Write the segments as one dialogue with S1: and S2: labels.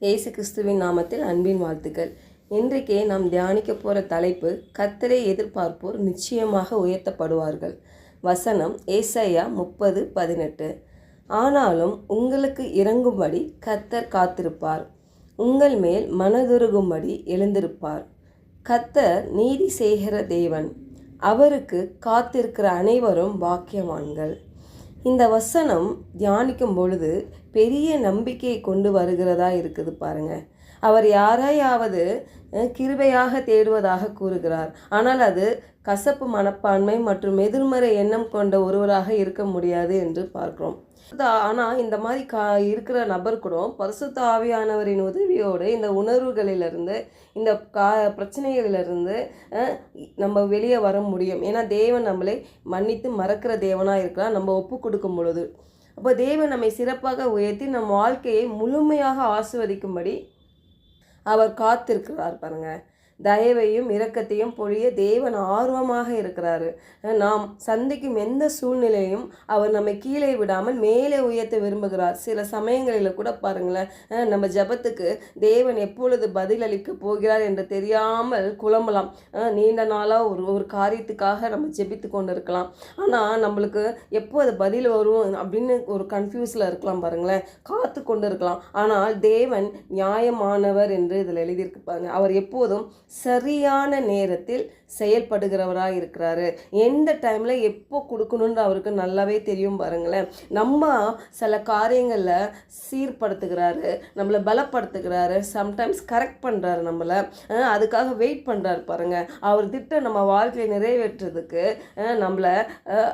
S1: இயேசு கிறிஸ்துவின் நாமத்தில் அன்பின் வாழ்த்துக்கள். இன்றைக்கே நாம் தியானிக்க போகிற தலைப்பு கத்தரை எதிர்பார்ப்போர் நிச்சயமாக உயர்த்தப்படுவார்கள். வசனம் ஏசையா முப்பது பதினெட்டு. ஆனாலும் உங்களுக்கு இறங்கும்படி கத்தர் காத்திருப்பார். உங்கள் மேல் மனதுருகும்படி எழுந்திருப்பார். கத்தர் நீதி செய்கிற தேவன். அவருக்கு காத்திருக்கிற அனைவரும் பாக்கியவான்கள். இந்த வசனம் தியானிக்கும் பொழுது பெரிய நம்பிக்கையை கொண்டு வருகிறதா இருக்குது பாருங்கள் அவர் யாரையாவது கிருபையாக தேடுவதாக கூறுகிறார். ஆனால் அது கசப்பு மனப்பான்மை மற்றும் எதிர்மறை எண்ணம் கொண்ட ஒருவராக இருக்க முடியாது என்று பார்க்கிறோம். ஆனால் இந்த மாதிரி கா இருக்கிற நபர் கூட பரிசுத்த ஆவியானவரின் உதவியோடு இந்த உணர்வுகளிலிருந்து இந்த கா பிரச்சனைகளிலிருந்து நம்ம வெளியே வர முடியும். ஏன்னா தேவன் நம்மளை மன்னித்து மறக்கிற தேவனாக இருக்கலாம் நம்ம ஒப்பு கொடுக்கும் பொழுது. அப்போ தேவன் நம்மை சிறப்பாக உயர்த்தி நம் வாழ்க்கையை முழுமையாக ஆசிர்வதிக்கும்படி அவர் காத்திருக்கிறார் பாருங்கள் தயவையும் இரக்கத்தையும் பொழிய தேவன் ஆர்வமாக இருக்கிறாரு. நாம் சந்திக்கும் எந்த சூழ்நிலையும் அவர் நம்மை கீழே விடாமல் மேலே உயர்த்த விரும்புகிறார். சில சமயங்களில் கூட பாருங்களேன் நம்ம ஜெபத்துக்கு தேவன் எப்பொழுது பதிலளிக்க போகிறார் என்று தெரியாமல் குழம்பலாம். நீண்ட நாளாக ஒரு ஒரு காரியத்துக்காக நம்ம ஜெபித்து கொண்டு இருக்கலாம் ஆனால் நம்மளுக்கு எப்போ அது பதில் வரும் அப்படின்னு ஒரு கன்ஃபியூஸில் இருக்கலாம் பாருங்களேன். காத்து கொண்டு இருக்கலாம் ஆனால் தேவன் நியாயமானவர் என்று இதில் எழுதியிருக்கு பாருங்க. அவர் எப்போதும் சரியான நேரத்தில் செயல்படுகிறவராக இருக்கிறாரு எந்த டைமில் எப்போ கொடுக்கணுன்ற அவருக்கு நல்லாவே தெரியும் பாருங்களேன். நம்ம சில காரியங்களில் சீர்படுத்துகிறாரு நம்மளை பலப்படுத்துகிறாரு சம்டைம்ஸ் கரெக்ட் பண்ணுறாரு நம்மளை. அதுக்காக வெயிட் பண்ணுறாரு பாருங்கள் அவர் திட்டம் நம்ம வாழ்க்கையை நிறைவேற்றுறதுக்கு நம்மளை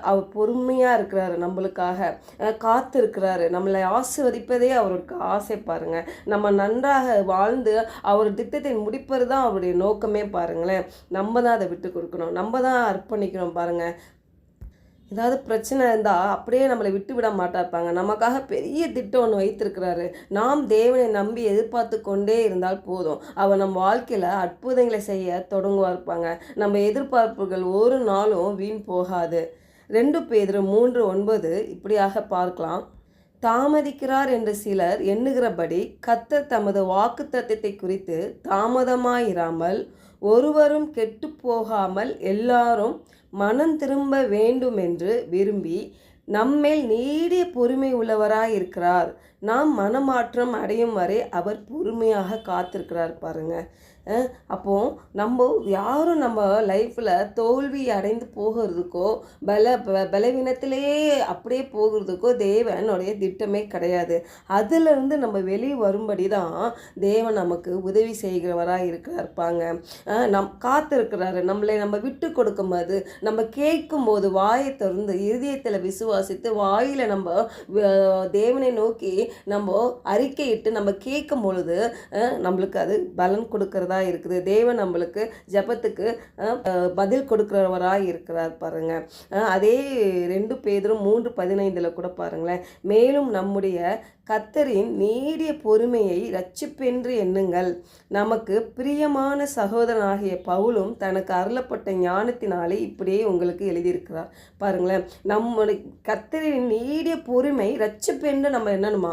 S1: அவர் பொறுமையாக இருக்கிறாரு நம்மளுக்காக. அஹ் காத்து இருக்கிறாரு நம்மளை ஆசிர்வதிப்பதே அவருக்கு ஆசை பாருங்கள் நம்ம நன்றாக வாழ்ந்து அவர் திட்டத்தை முடிப்பது தான் அவருடைய நோக்கமே பாருங்களேன். நம்ம தான் அதை விட்டு கொடுக்கணும். நம்ம தான் அர்ப்பணிக்கணும் பாருங்கள் ஏதாவது பிரச்சனை இருந்தால் அப்படியே நம்மளை விட்டு விட மாட்டார்ப்பாங்க நமக்காக பெரிய திட்டம் ஒன்று வைத்திருக்கிறாரு. நாம் தேவனை நம்பி எதிர்பார்த்து கொண்டே இருந்தால் போதும். அவர் நம்ம வாழ்க்கையில் அற்புதங்களை செய்ய தொடங்குவாருப்பாங்க நம்ம எதிர்பார்ப்புகள் ஒரு நாளும் வீண் போகாது. ரெண்டு பேர் மூன்று ஒன்பது இப்படியாக பார்க்கலாம். தாமதிக்கிறார் என்று சிலர் எண்ணுகிறபடி கத்தர் தமது வாக்குத்தத்தத்தை குறித்து தாமதமாயிராமல் ஒருவரும் கெட்டு போகாமல் எல்லாரும் மனம் திரும்ப வேண்டும் என்று விரும்பி நம்மேல் நீடிய பொறுமை உள்ளவராயிருக்கிறார். நாம் மனமாற்றம் அடையும் வரை அவர் பொறுமையாக காத்திருக்கிறார் பாருங்க. அப்போது அப்போ நம்ம யாரும் நம்ம லைஃப்பில் தோல்வி அடைந்து போகிறதுக்கோ பல ப- பலவீனத்திலேயே அப்படியே போகிறதுக்கோ தேவனுடைய திட்டமே கிடையாது. அதிலிருந்து நம்ம வெளியே வரும்படி தான் தேவன் நமக்கு உதவி செய்கிறவராக இருக்கிறார்ப்பாங்க நம் காத்திருக்கிறாரு. நம்மளை நம்ம விட்டு கொடுக்கும்போது நம்ம கேட்கும்போது வாயை திறந்து இருதயத்தில் விசுவாசித்து வாயில் நம்ம தேவனை நோக்கி நம்ம அறிக்கையிட்டு நம்ம கேட்கும் பொழுது நம்மளுக்கு அது பலன் கொடுக்கறதா இருக்குது. தேவன் நம்மளுக்கு ஜெபத்துக்கு பதில் கொடுக்குறவராக இருக்கிறார் பாருங்க. அதே ரெண்டு பேரும் மூன்று பதினைந்தில் கூட பாருங்களேன். மேலும் நம்முடைய கத்தரின் நீடிய பொறுமையை ரட்சிப்பென்று எண்ணுங்கள். நமக்கு பிரியமான சகோதரனாகிய பவுலும் தனக்கு அருளப்பட்ட ஞானத்தினாலே இப்படியே உங்களுக்கு எழுதியிருக்கிறார். பாருங்களேன் நம்முடைய கத்தரின் நீடிய பொறுமை ரட்சிப்பென்று நம்ம என்னணுமா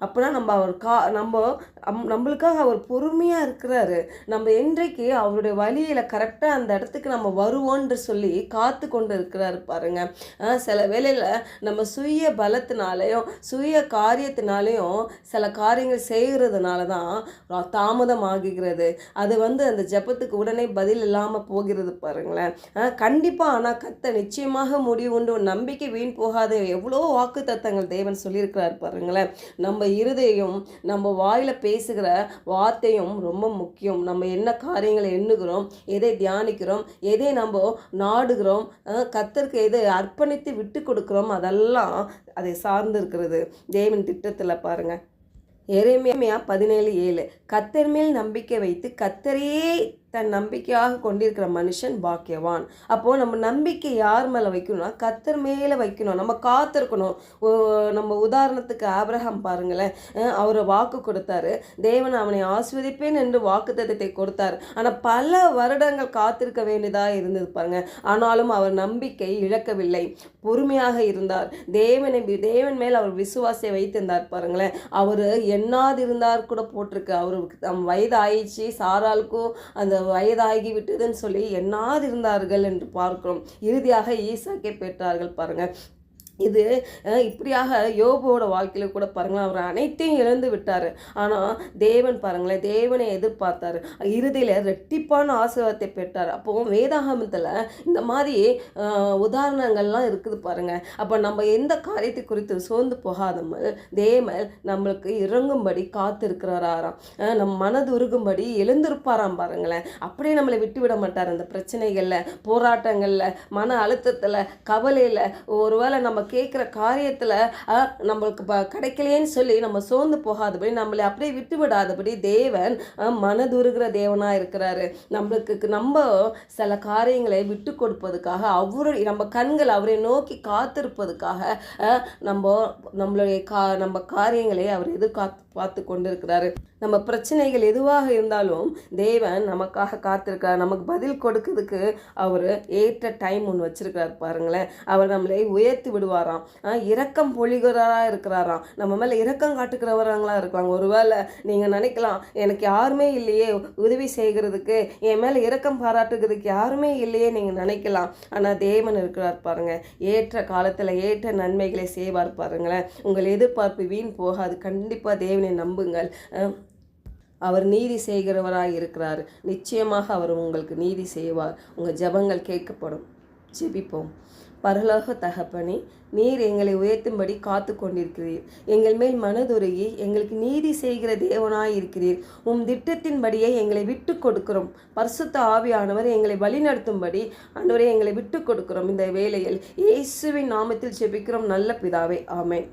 S1: அப்படின்னா நம்ம அவர் கா நம்ம அம்- நம்மளுக்காக அவர் பொறுமையாக இருக்கிறாரு. நம்ம என்றைக்கு அவருடைய வழியில் கரெக்டாக அந்த இடத்துக்கு நம்ம வருவோன்ற சொல்லி காத்து கொண்டு இருக்கிறாரு பாருங்க. சில வேளையில் நம்ம சுய பலத்தினாலையும் சுய காரியத்தினாலையும் சில காரியங்கள் செய்கிறதுனால தான் தாமதம் ஆகுகிறது அது வந்து அந்த ஜெபத்துக்கு உடனே பதில் இல்லாமல் போகிறது பாருங்களேன். கண்டிப்பாக ஆனால் கத்த நிச்சயமாக முடிவுண்டு. நம்பிக்கை வீண் போகாத எவ்வளோ வாக்கு தத்தங்கள் தேவன் சொல்லியிருக்கிறார் பாருங்களேன். நம்ம இருதயம் நம்ம வாயில் பேசுகிற வார்த்தையும் ரொம்ப முக்கியம். நம்ம என்ன காரியங்களை எண்ணுகிறோம் எதை தியானிக்கிறோம் எதை நம்ம நாடுகிறோம் கத்தருக்கு எதை அர்ப்பணித்து விட்டு கொடுக்குறோம் அதெல்லாம் அதை சார்ந்து இருக்கிறது தேவன் திட்டத்தில் பாருங்கள் எரேமியா பதினேழு ஏழு. கத்தர் மேல் நம்பிக்கை வைத்து கத்தரையே தன் நம்பிக்கையாக கொண்டிருக்கிற மனுஷன் பாக்கியவான். அப்போது நம்ம நம்பிக்கை யார் மேலே வைக்கணும்னா கத்தர் மேலே வைக்கணும். நம்ம காத்திருக்கணும். நம்ம உதாரணத்துக்கு ஆபிரகாம் பாருங்களேன். அவரை வாக்கு கொடுத்தாரு. தேவன் அவனை ஆஸ்வதிப்பேன் என்று வாக்குத்தத்தத்தை கொடுத்தார். ஆனால் பல வருடங்கள் காத்திருக்க வேண்டியதாக இருந்தது பாருங்க. ஆனாலும் அவர் நம்பிக்கை இழக்கவில்லை. பொறுமையாக இருந்தார். தேவனை தேவன் மேல் அவர் விசுவாசியை வைத்திருந்தார் பாருங்களேன். அவர் எண்ணாதிருந்தார் கூட போட்டிருக்கு. அவருக்கு தம் வயது ஆயிடுச்சு சாராளுக்கும் அந்த வயதாகி விட்டதுன்னு சொல்லி எண்ணாதிருந்தார்கள் என்று பார்க்கிறோம். இறுதியாக ஈசாக்கை பெற்றார்கள் பாருங்கள் இது இப்படியாக யோபோட வாழ்க்கையில் கூட பாருங்களேன் அவர் அனைத்தையும் இழந்து விட்டார். ஆனால் தேவன் பாருங்களேன் தேவனை எதிர்பார்த்தாரு. இறுதியில் ரெட்டிப்பான ஆசீர்வாதத்தை பெற்றார். அப்போ வேதாகமத்தில் இந்த மாதிரி உதாரணங்கள்லாம் இருக்குது பாருங்கள் அப்போ நம்ம எந்த காரியத்தை குறித்து சோர்ந்து போகாதமல் தேவன் நம்மளுக்கு இறங்கும்படி காத்திருக்கிறாராம் நம் மனது உருகும்படி எழுந்திருப்பாராம் பாருங்களேன். அப்படியே நம்மளை விட்டு விட மாட்டார் அந்த பிரச்சனைகளில் போராட்டங்களில் மன அழுத்தத்தில் கவலையில். ஒருவேளை நம்ம கேட்குற காரியத்தில் நம்மளுக்கு ப கிடைக்கலையேன்னு சொல்லி நம்ம சோர்ந்து போகாதபடி நம்மளை அப்படியே விட்டு விடாதபடி தேவன் மனதுருகிற தேவனாக இருக்கிறாரு. நம்மளுக்கு நம்ம சில காரியங்களை விட்டு கொடுப்பதுக்காக அவரு நம்ம கண்கள் அவரை நோக்கி காத்திருப்பதுக்காக நம்ம நம்மளுடைய கா நம்ம காரியங்களை அவர் எதிர்காத்து பார்த்து கொண்டிருக்கிறாரு. நம்ம பிரச்சனைகள் எதுவாக இருந்தாலும் தேவன் நமக்காக காத்திருக்கிறார். நமக்கு பதில் கொடுக்கறதுக்கு அவர் ஏற்ற டைம் ஒன்று வச்சுருக்கிறார் பாருங்களேன். அவர் நம்மளை உயர்த்தி விடுவாராம். இரக்கம் பொழிகிறவராக இருக்கிறாராம். நம்ம மேலே இரக்கம் காட்டுக்கிறவராங்களா இருக்காங்க ஒருவேளை நீங்கள் நினைக்கலாம் எனக்கு யாருமே இல்லையே உதவி செய்கிறதுக்கு என் மேலே இரக்கம் பாராட்டுகிறதுக்கு யாருமே இல்லையே நீங்கள் நினைக்கலாம். ஆனால் தேவன் இருக்கிறார் பாருங்கள் ஏற்ற காலத்தில் ஏற்ற நன்மைகளை செய்வார் பாருங்களேன். உங்கள் எதிர்பார்ப்பு வீண் போகாது. கண்டிப்பாக தேவன் நம்புங்கள். அவர் நீதி செய்கிறவராக இருக்கிறார். நிச்சயமாக அவர் உங்களுக்கு நீதி செய்வார். உங்கள் ஜெபங்கள் கேட்கப்படும். ஜெபிப்போம். பரலோக தகப்பனே நீர் எங்களை உயர்த்தும்படி காத்து கொண்டிருக்கிறீர் எங்கள் மேல் மனதுருகி எங்களுக்கு நீதி செய்கிற தேவனாய் இருக்கிறீர். உம் திட்டத்தின்படியே எங்களை விட்டு கொடுக்கிறோம். பரிசுத்த ஆவியானவர் எங்களை வழிநடத்தும்படி அன்றுவரை எங்களை விட்டு கொடுக்கிறோம். இந்த வேலையில் இயேசுவின் நாமத்தில் ஜெபிக்கிறோம். நல்ல பிதாவே ஆமேன்.